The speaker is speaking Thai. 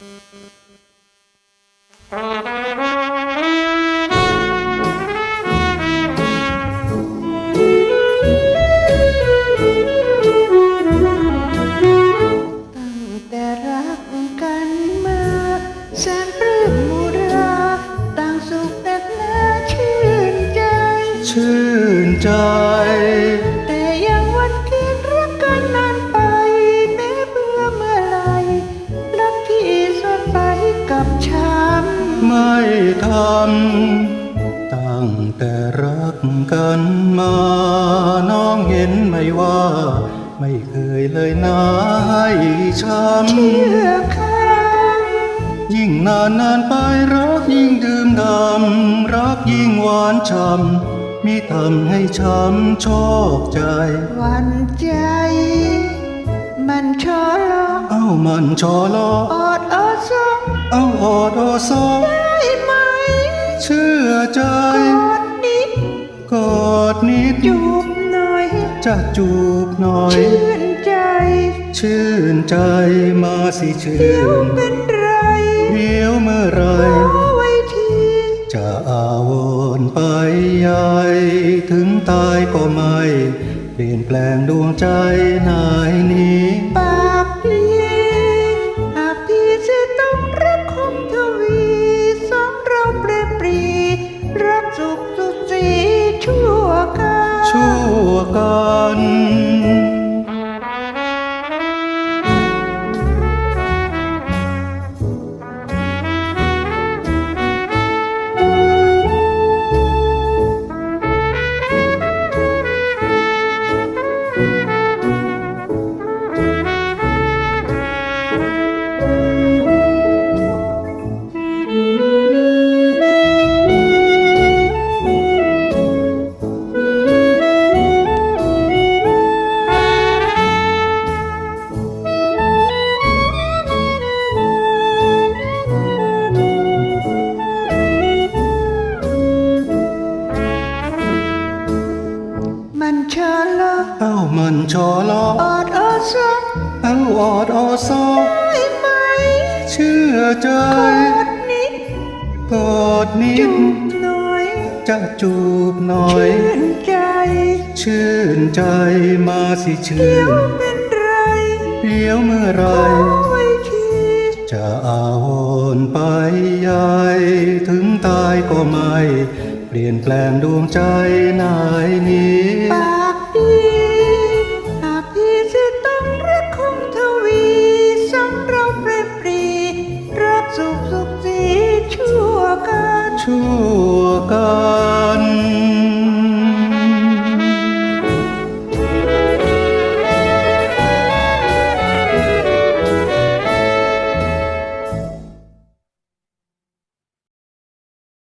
ตั้งแต่รักกันมาแสนปลื้มมุราต่างสุขแต่หนาชื่นใจ ชื่นใจ ไม่ทำตั้งแต่รักกันมาน้องเห็นไหมว่า ไม่เคยเลยนะให้ช้เชื่อคำยิ่งนานนานไปรักยิ่งดื่มดำรักยิ่งหวานช้ำมีทำให้ช้ำโชคใจำหวันใจมันชอลอเอ้ามันชอลอออดออซองเอ้าออดโอซอได้ไหมเชื่อ ใจกอดนิดกอดนิดจูบหน่อย จะจูบหน่อย ชื่นใจ ชื่นใจมาสิชื่เดี๋ยวนเป็นไร เดี๋ยวเมื่อไรขอไว้ที จะอาวรไปใหญ่ถึงตายก็ไม่ เปลี่ยนแปลงดวงใจนายนี้ มันเชอลอเอ้ามันชอลอออดออซองเอ้าออดออซอได้ไหมเชื่อใจกอดนิดกอดนิจูดบหน่อย จะจูบหน่อย ชื่นใจ ชื่นใจมาสิชื่เดี๋ยวนเป็นไรเดี๋ยวเมื่อไรขอไว้ทีจะอาวรณ์ไปใหญ่ถึงตายก็ไม่ เปลี่ยนแปลงดวงใจนายนี้ สุขสุขสีชั่วกาชั่ว